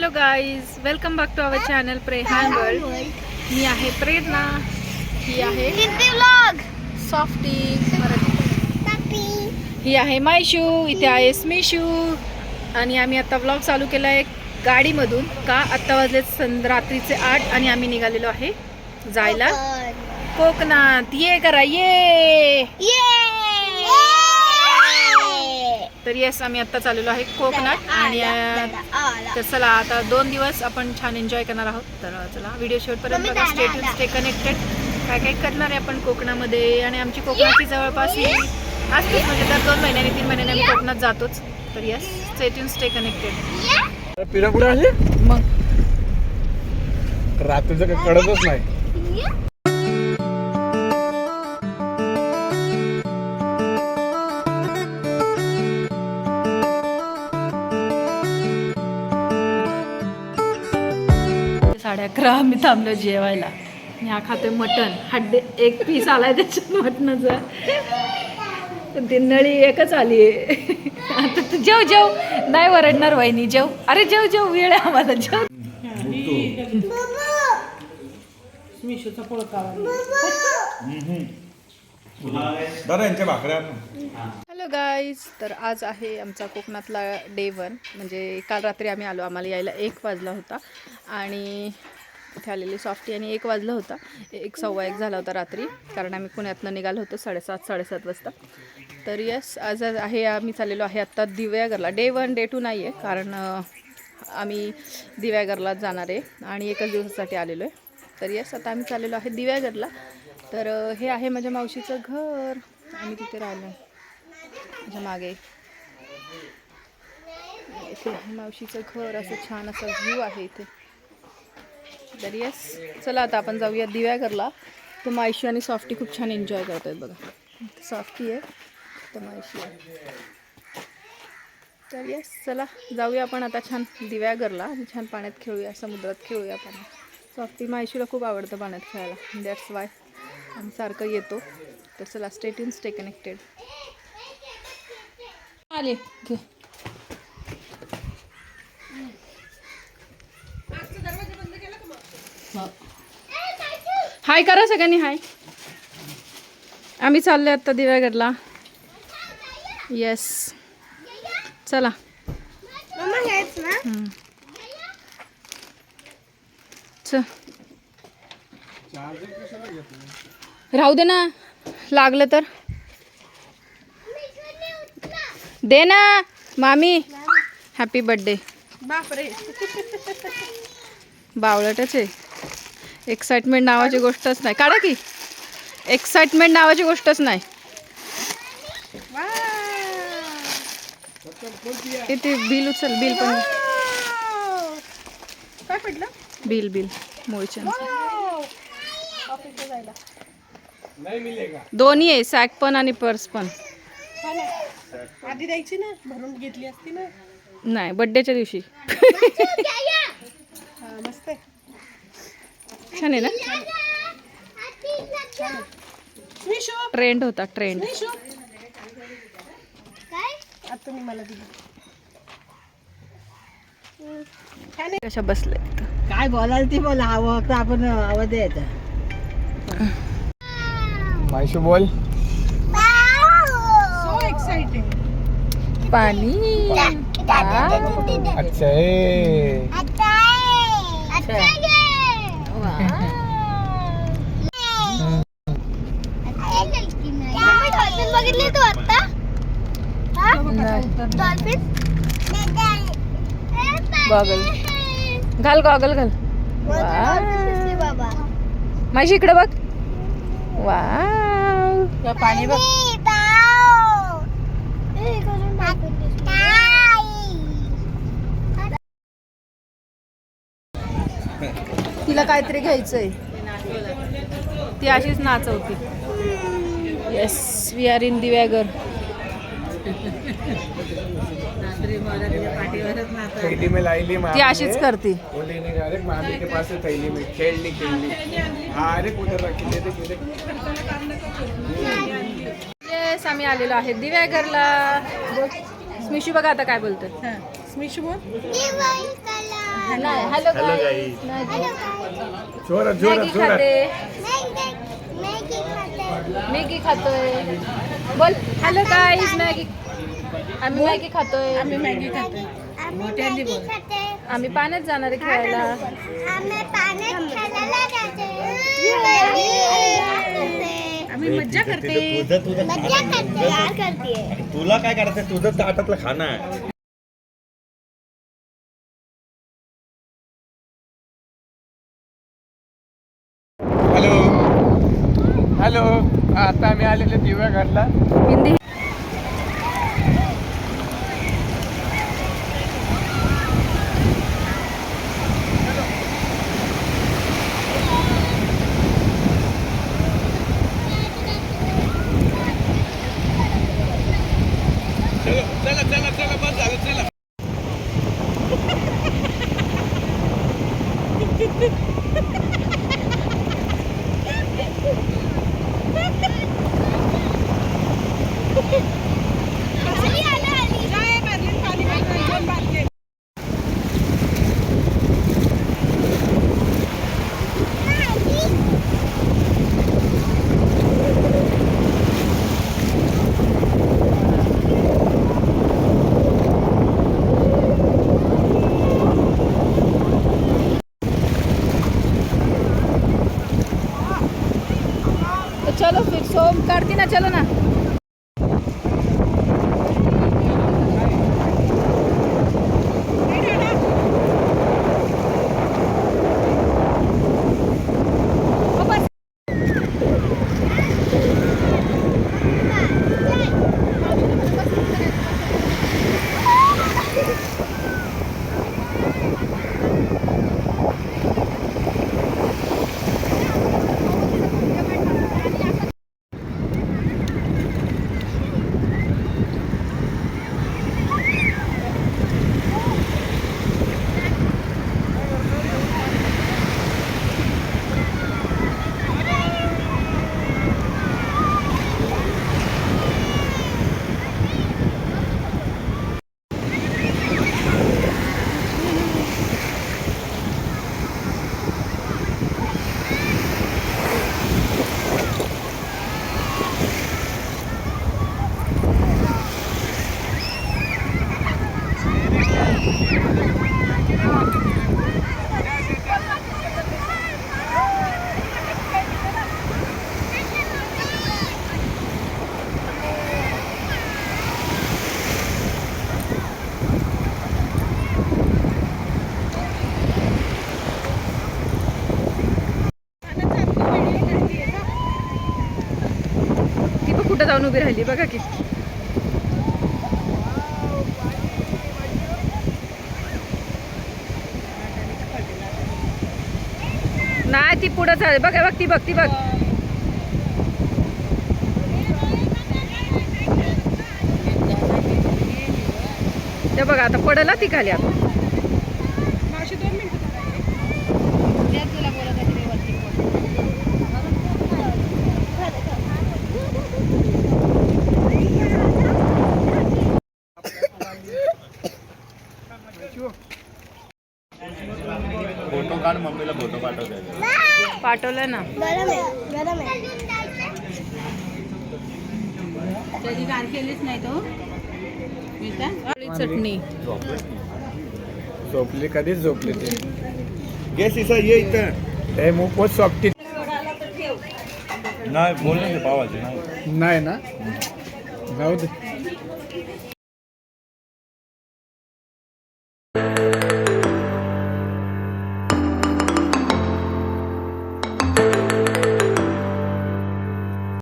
Hello guys welcome back to our channel Prehan world मी आहे प्रेरणा ही आहे softy Marathi ही आहे मायशू इथे आहे स्मिशू आणि आम्ही आता ब्लॉग चालू केला आहे गाडीमधून. का? आत्ता वाजले सं रात्रीचे आठ आणि आम्ही निघालेलो आहे जायला. कोकणात. ये करा ये! तर येस आम्ही आत्ता चाललेलो आहे कोकणात आणि तर चला आता दोन दिवस आपण छान एन्जॉय करणार आहोत. तर चला व्हिडिओ शेवटपर्यंत बघा स्टे स्टे कनेक्टेड काय काय करणार आहे आपण कोकणामध्ये? आणि आमची कोकणाची जवळपास ही असतेच म्हणजे दर दोन महिन्याने तीन महिन्याने आम्ही कोकणात जातोच. तर येस स्टे स्टे कनेक्टेड मग? रात्रीचं काही कळतच नाही. अकरा आम्ही थांबलो जेवायला. आणि हा खातोय मटण. हड्डे एक पीस आलाय त्याच्यात मटणाचा. पण ती नळी एकच आली आहे. आता तू जेव जेव. नाही वरडणार वहिनी जेव. अरे जेव जेव. वेळ आहे आम्हाला जेव. दादा यांच्या भाकऱ्या हॅलो गाईज तर आज आहे आमचा कोकणातला डे वन म्हणजे काल रात्री आम्ही आलो. आम्हाला यायला एक वाजला होता. आणि इथे आलेली सॉफ्टी आणि एक वाजला होता. एक सव्वा एक झाला होता रात्री कारण आम्ही पुण्यातनं निघालो होतो साडेसात साडेसात वाजता. तर यस आज आज आहे आम्ही चाललेलो आहे आत्ता दिव्यागरला. डे वन डे टू नाही आहे कारण आम्ही दिव्यागरला जाणार आहे आणि एकच दिवसासाठी आलेलो आहे. तर यस आता आम्ही चाललेलो आहे दिव्यागरला. तर हे आहे माझ्या मावशीचं घर. आम्ही तिथे राहिलो. आहे माझ्या मागे. इथे मावशीचं घर असं छान असं व्ह्यू आहे इथे. तर येस चला आता आपण जाऊया दिव्यागरला तर मायशी आणि सॉफ्टी खूप छान एन्जॉय करत आहेत बघा सॉफ्टी आहे तर मायशी आहे. तर येस चला जाऊया आपण आता छान दिव्यागरला आणि छान पाण्यात खेळूया समुद्रात खेळूया आपण. सॉफ्टी मायशीला खूप आवडतं पाण्यात खेळायला. दॅट्स वाय आम्ही सारखं येतो. तर चला स्टेट इन स्टे कनेक्टेड आले घे. हाय करा सगळ्यांनी हाय. आम्ही चाललोय आता दिव्यागडला. येस. चल. राहू दे ना. लागलं तर. दे ना मामी. हॅपी बर्थडे बापरे. बावळटच आहे. एक्साइटमेंट नावाची गोष्टच नाही. काढा की. एक्साइटमेंट नावाची गोष्टच नाही. इथे बिल उचल बिल पण. काय पडलं? Bill bill. दोन्ही आहे सॅक पण आणि पर्स पण. हा. आधी द्यायची ना भरून घेतली असती ना. नाही बड्डेच्या दिवशी. मस्त आहे. छान आहे ना? ट्रेंड होता ट्रेंड कशा बसले काय बोलायला ती बोला हवं तर आपण आवाज द्यायचा. माहिशी बोल. सो एक्साइटेड पाणी. अच्छा ए. बघितले तू आता? डॉल्फिन गॉगल घाल गॉगल घाल. बाबा. माझी इकडे बघ. वा पाणी बघ. तिला काहीतरी घ्यायचंय. ती अशीच नाचवती. Yes we are in Diveagar थैली में लाई ली मामी. ती अशीच ने. करते. वो लेने जा रहे मामी के पास से थैली में खेलनी खेलनी. हाँ अरे उधर रखी ले दे येस आम्ही आलेलो आहे दिव्यागरला स्मिशू बघा आता काय बोलतोय. हा. स्मिशू बोल. Hello Hello, guys guys. Maggi जोरात जोरात मॅगी जोरात खाते. मॅगी खाते मॅगी खातोय. बोल हॅलो गाईस मॅगी आम्ही मॅगी खातोय. आम्ही मॅगी खातो आम्ही मॅगी खाते आम्ही पाण्यात जाणार आहे खेळायला. आम्ही मज्जा करते तुझं तुझं तुला काय करायचं तुझं ताटातलं खाणं आहे. हॅलो आता आम्ही आलेले दिव्या घरला हिंदी चला चला चला बस झालं चला काय बादलीत पाणी घालून दोन बादली तो चलो फिर सोम करती ना चलो ना। जाऊन उभी राहिली बघा की. नाही ती पुढं चालेल बघा बघ ती बघ ती बघ. ते बघा आता पडला ती खाली आता. फोटो काढ मम्मीला फोटो पाठवते. पाठवलं ना. गरम आहे गरम आहे. कधी गार केलीच नाही तो? चटणी. झोपली कधीच झोपली ते? घे सिसा ये इथं. हे मुखवत सॉफ्टी नाही बोल ना ते पावाचे नाही. नाही ना? जाऊ दे.